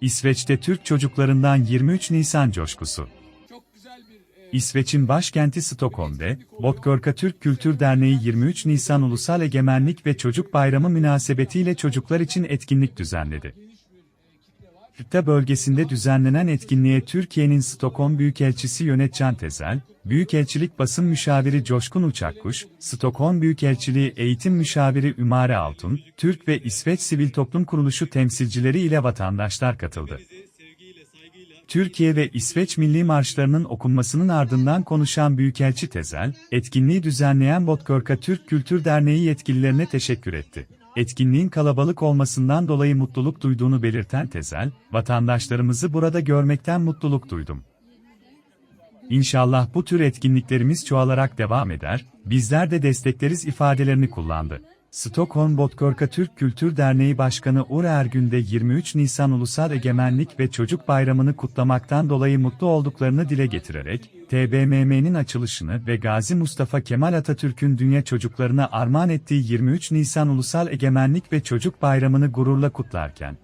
İsveç'te Türk çocuklarından 23 Nisan coşkusu. E, İsveç'in başkenti Stockholm'de, Botkörka Türk Kültür Derneği 23 Nisan Ulusal Egemenlik ve Çocuk Bayramı münasebetiyle çocuklar için etkinlik düzenledi. Kıta bölgesinde düzenlenen etkinliğe Türkiye'nin Stockholm Büyükelçisi Yönetcan Tezel, Büyükelçilik Basın Müşaviri Coşkun Uçakkuş, Stockholm Büyükelçiliği Eğitim Müşaviri Ümare Altun, Türk ve İsveç Sivil Toplum Kuruluşu temsilcileri ile vatandaşlar katıldı. Türkiye ve İsveç milli marşlarının okunmasının ardından konuşan Büyükelçi Tezel, etkinliği düzenleyen Botkörka Türk Kültür Derneği yetkililerine teşekkür etti. Etkinliğin kalabalık olmasından dolayı mutluluk duyduğunu belirten Tezel, vatandaşlarımızı burada görmekten mutluluk duydum. İnşallah bu tür etkinliklerimiz çoğalarak devam eder, bizler de destekleriz ifadelerini kullandı. Stockholm Botkörka Türk Kültür Derneği Başkanı Uğur Ergün de 23 Nisan Ulusal Egemenlik ve Çocuk Bayramı'nı kutlamaktan dolayı mutlu olduklarını dile getirerek, TBMM'nin açılışını ve Gazi Mustafa Kemal Atatürk'ün dünya çocuklarına armağan ettiği 23 Nisan Ulusal Egemenlik ve Çocuk Bayramı'nı gururla kutlarken,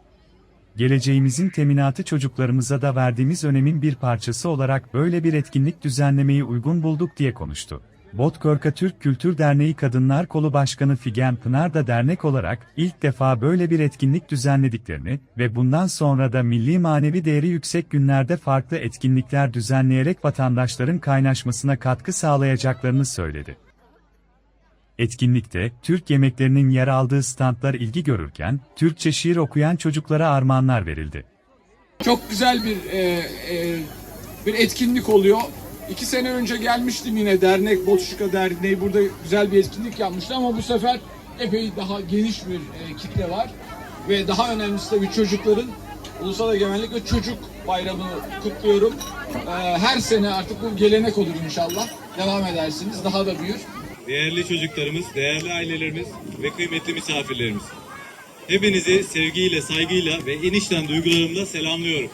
geleceğimizin teminatı çocuklarımıza da verdiğimiz önemin bir parçası olarak böyle bir etkinlik düzenlemeyi uygun bulduk diye konuştu. Botkörka Türk Kültür Derneği Kadınlar Kolu Başkanı Figen Pınar da dernek olarak ilk defa böyle bir etkinlik düzenlediklerini ve bundan sonra da milli manevi değeri yüksek günlerde farklı etkinlikler düzenleyerek vatandaşların kaynaşmasına katkı sağlayacaklarını söyledi. Etkinlikte, Türk yemeklerinin yer aldığı standlar ilgi görürken, Türkçe şiir okuyan çocuklara armağanlar verildi. çok güzel bir e, e, bir etkinlik oluyor. İki sene önce gelmiştim yine dernek Botuşka Derneği burada güzel bir etkinlik yapmıştı ama bu sefer epey daha geniş bir e, kitle var ve daha önemlisi tabii çocukların Ulusal Egemenlik ve Çocuk Bayramı'nı kutluyorum. E, her sene artık bu gelenek olur inşallah. Devam edersiniz, daha da büyür. Değerli çocuklarımız, değerli ailelerimiz ve kıymetli misafirlerimiz. Hepinizi sevgiyle, saygıyla ve enişten duygularımla selamlıyorum.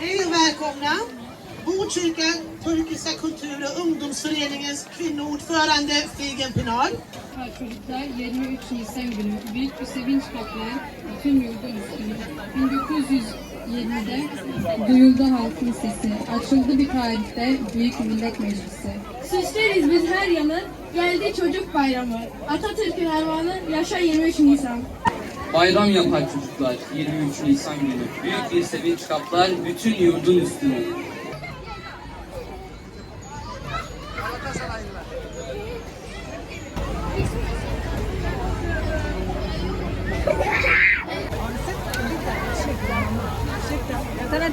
Hej och välkomna! Botkyrka Turkiska kultur och ungdomsföreningens kvinnoordförande Figen Pinar. Çocuklar 23 Nisan günü büyük bir sevinç toplayan bütün yurdun üstünde. 1920'de duyuldu halkın sesi. Açıldı bir tarihte Büyük Millet Meclisi. Süsleriz biz her yanı, geldi çocuk bayramı. Atatürk'ün armağanı, yaşa 23 Nisan. Bayram yapar çocuklar 23 Nisan günü. Büyük bir sevinç kaplar bütün yurdun üstünü.